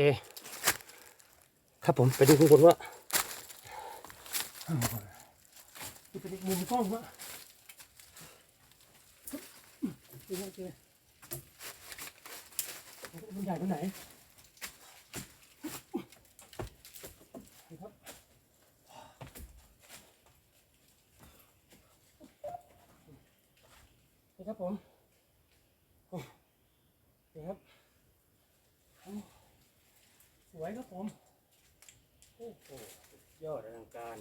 เคครับผมไปดูข้างบนว่าไปดูมุมกล้องว่าดูว่าเจอมันใหญ่ไปไหนครับครับผมโอ้นี่ครับโอ้ส วยครับผม โอ้โหสุดยอดอลังการ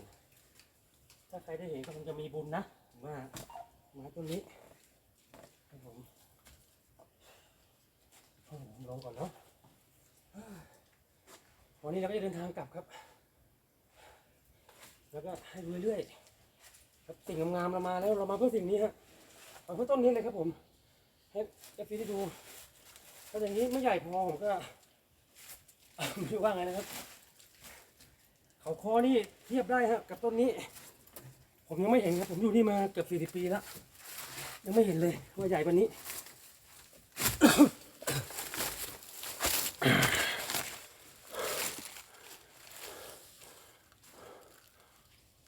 ถ้าใครได้เห็นก็คงจะมีบุญนะผมว่าไม้ต้นนี้ครับผมเอาผมลงก่อนเนาะวันนี้เราก็จะเดินทางกลับครับ แล้วก็ให้ดูเรื่อยๆครับสิ่งงามๆเรามาแล้วเรามาเพื่อสิ่งนี้ฮะมาเพื่อต้นนี้เลยครับผมให้เอฟซีได้ดูถ้าอย่างนี้ไม่ใหญ่พอผมก็ ไม่รู้ว่าไงนะครับ เขาคอนี่เทียบได้ฮะกับต้นนี้ ผมยังไม่เห็นครับผมอยู่นี่มาเกือบสี่สิบปีแล้ว ยังไม่เห็นเลยว่าใหญ่กว่านี้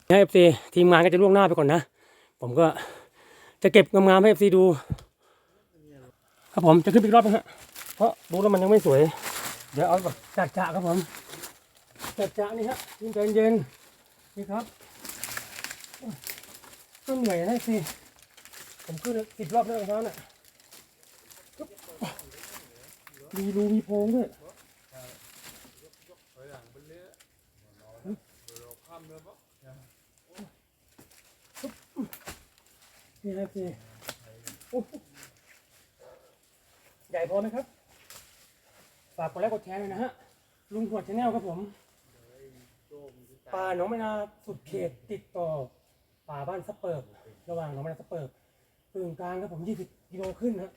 เอฟซีทีมงานก็จะล่วงหน้าไปก่อนนะ ผมก็จะเก็บงามๆให้เอฟซีดู ครับผมจะขึ้นไปอีกรอบนะฮะเพราะดูแล้วมันยังไม่สวย เดี๋ยวเอาแบบจัดๆครับผมจัดจ้านี่ฮะยิ่งใจเย็นนี่ครับก็เหนื่อยนะสิผมขึ้นสิบรอบแล้วครับน่ะปึ๊บมีรูมีโพรงด้วยนี่ครับสิใหญ่พอไหมครับ ฝากกดไลค์กดแชร์หน่อยนะฮะ ลุงหัวชาแนลครับผม ป่าหนองมะนาสุดเขตติดต่อ ป่าบ้านสะเปิบระหว่างหนองมะนาสะเปิบปึงกลางครับผม20กิโลขึ้นฮะ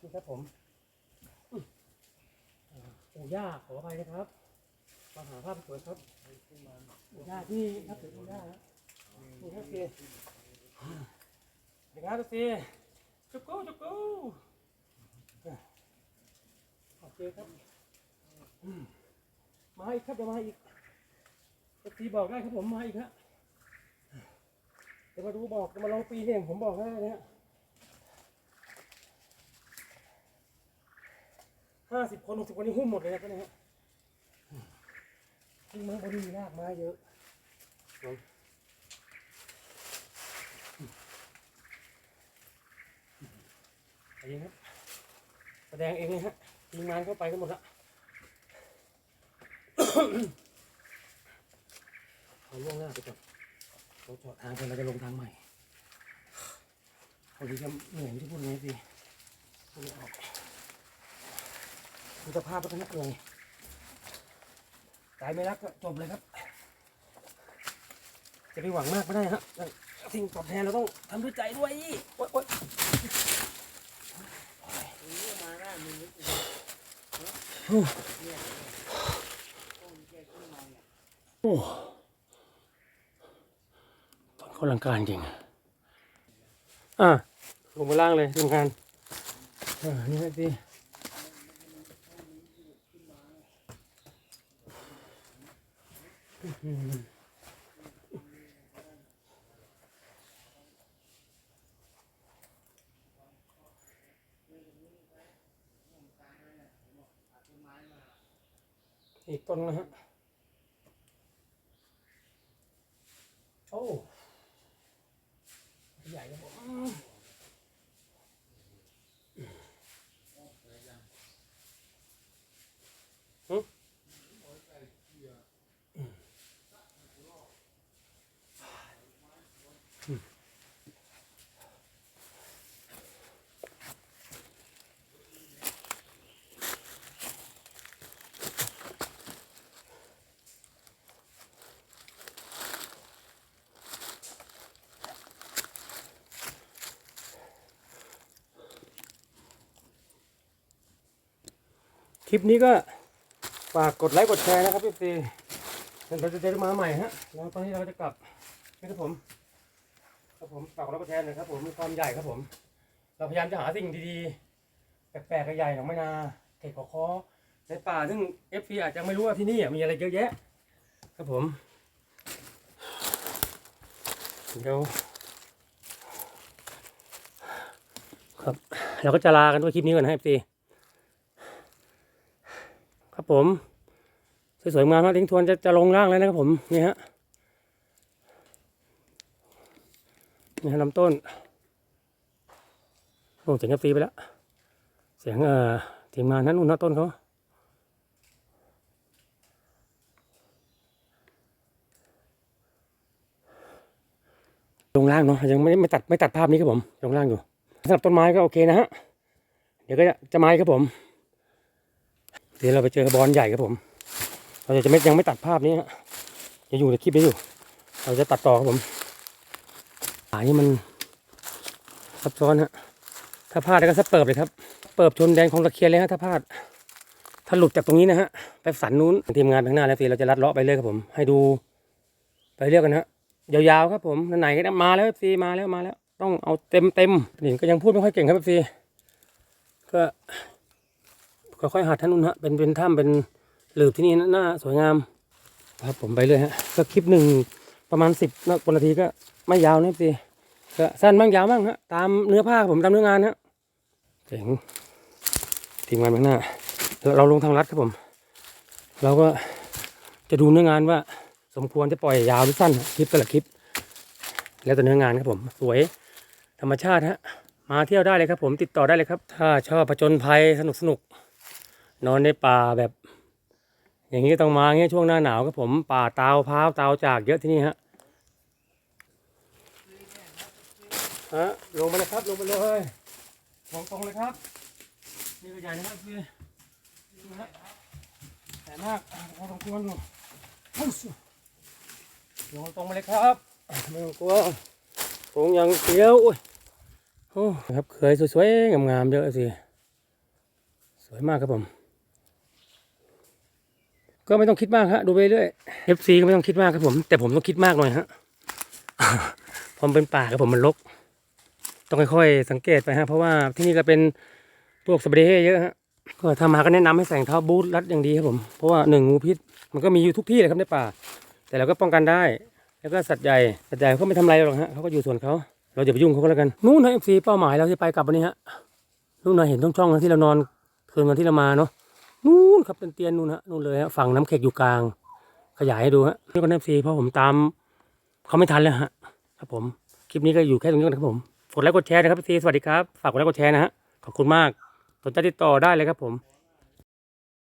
นี่ครับผมปู่ย่าขออภัยนะครับมาหาภาพสวยครับปู่ย่าที่นับถือปู่ย่าฮะนี่ครับเซีเด็กครับเซีจุกกูจุกกู โอเคครับ มาอีกครับเดี๋ยวมาอีกเอฟซีบอกได้ครับผมมาอีกฮะเดี๋ยวมาดูบอกจะมาลองปีเนี่ยผมบอกได้นะฮะห้าสิบคนหกสิบคนนี่หุ้มหมดเลยนะเนี่ยฮะซึ่งมันบนดีมีรากไม้เยอะองไปเองครับแสดงเองเลยฮะ ทีมงานเข้าไปกันหมดละเอาล่วงหน้าไปก่อนเราจาะทางไปเราจะลงทางใหม่พอดีจะเหนื่อยที่พูดไงสิพูดไม่ออกดูสภาพแล้วก็นักเลยตายไม่รักก็จบเลยครับ จะไปหวังมากไม่ได้ฮะสิ่งตอบแทนเราต้องทำด้วยใจด้วยโอ๊ยโอ๊ยโอ้ โอ้ตอนเขาลังการจริง อะ ลงมาล่างเลยทีมงานอ่านี่สิอืม อีกต้นนะฮะ โอ้ ใหญ่ครับผม คลิปนี้ก็ฝากกดไลค์กดแชร์นะครับพี่ซีเราจะเจอกันมาใหม่ฮะแล้วตอนนี้เราจะกลับนี่ครับผมครับผมฝากกดไลค์กดแชร์หน่อยครับผมมีความใหญ่ครับผม เราพยายามจะหาสิ่งดีๆ แปลกๆใหญ่ๆของไม่นาเห็ดขอคอในป่าซึ่งเอฟซีอาจจะไม่รู้ว่าที่นี่มีอะไรเยอะแยะ ครับผมเดี๋ยวครับ เราก็จะลากันด้วยคลิปนี้ก่อนนะเอฟซี ครับผม สวยๆงามมากทิ้งทวนจะจะลงล่างแล้วนะครับผมนี่ฮะนี่ฮะลำต้นโอ้เสียงเอฟซีไปแล้วเสียงเอ่อทีมงานนั้นนู่นต้นเขาลงล่างเนาะยังไม่ไม่ตัดไม่ตัดภาพนี้ครับผมลงล่างอยู่สำหรับต้นไม้ก็โอเคนะฮะเดี๋ยวก็จะจะไม้ครับผม เดี๋ยวเราไปเจอบอลใหญ่ครับผม เราจะไม่ยังไม่ตัดภาพนี้ฮะจะอยู่ในคลิปนี้อยู่ เราจะตัดต่อครับผมอ่านี่มันซับซ้อนฮะ ถ้าพลาดแล้วก็สเปิบเลยครับ เปิบชนแดนของตะเคียนเลยฮะถ้าพลาด ถ้าหลุดจากตรงนี้นะฮะ ไปสันนู้นทีมงานไปข้างหน้าแล้วสิเราจะลัดเลาะไปเรื่อยครับผม ให้ดู ไปเรื่อยกันฮะ ยาวๆครับผมไหนก็มาแล้วซีมาแล้วมาแล้ว ต้องเอาเต็มเต็มๆนี่ก็ยังพูดไม่ค่อยเก่งครับซีก็ ค่อยๆหัดท่านนู้นฮะเป็นเป็นถ้ำเป็นหลืบที่นี่นะน่าสวยงามครับผมไปเรื่อยฮะก็คลิปหนึ่งประมาณสิบนาทีก็ไม่ยาวนะซีก็สั้นบ้างยาวบ้างฮะตามเนื้อผ้าครับผมตามเนื้องานฮะเจ๋งทีมงานเบื้องหน้าเราลงทางลัดครับผม เราก็จะดูเนื้องานว่า สมควรจะปล่อยยาวหรือสั้นคลิปแต่ละคลิป แล้วแต่เนื้องานครับผม สวยธรรมชาติฮะมาเที่ยวได้เลยครับผมติดต่อได้เลยครับ ถ้าชอบผจญภัยสนุกสนุก นอนในป่าแบบ อย่างนี้ต้องมาเงี้ยช่วงหน้าหนาวครับผมป่าตาวพร้าวตาวจากเยอะที่นี่ฮะฮะลงมาเลยครับลงมาเลยมองตรงเลยครับนี่ก็ใหญ่นะครับพี่ดูนะใหญ่มากอะพอสมควรอยู่ฮึ่มลงตรงมาเลยครับอะไม่ต้องกลัวโงยังเสียวอุ้ยโอ้ครับเคยสวยๆงามๆเยอะสิสวยมากครับผม ก็ไม่ต้องคิดมากฮะดูไปเรื่อย FC ก็ไม่ต้องคิดมากครับผม แต่ผมต้องคิดมากหน่อยฮะเพอมเป็นป่าครับผมมันรกต้องค่อยๆสังเกตไปฮะเพราะว่าที่นี่ก็เป็นพวกสเปรย์เยอะฮะก็ถ้ามาก็แนะนำให้ใส่เท้าบูทรัดอย่างดีครับผมเพราะว่าหนึ่งงูพิษ มันก็มีอยู่ทุกที่เลยครับในป่า แต่เราก็ป้องกันได้ แล้วก็สัตว์ใหญ่สัตว์ใหญ่เขาไม่ทำอะไรหรอกฮะเขาก็อยู่ส่วนเขาเราอย่าไปยุ่งเขาก็แล้วกันนู่นนะเอฟซีเป้าหมายเราจะไปกลับวันนี้ฮะนู่นนะเห็นช่องๆนะที่เรานอนคืนวันที่เรามาเนาะ นู่นครับเป็นเตียนนู่นฮะนู่นเลยฮะฝั่งน้ำเข็กอยู่กลาง ขยายให้ดูฮะนี่ก็เอฟซีเพราะผมตามเขาไม่ทันแล้วฮะครับผมคลิปนี้ก็อยู่แค่ตรงนี้ก่อนครับผมกดไลค์กดแชร์นะครับพี่ซีสวัสดีครับฝากกดไลค์กดแชร์นะฮะขอบคุณมากสนใจติดต่อได้เลยครับผม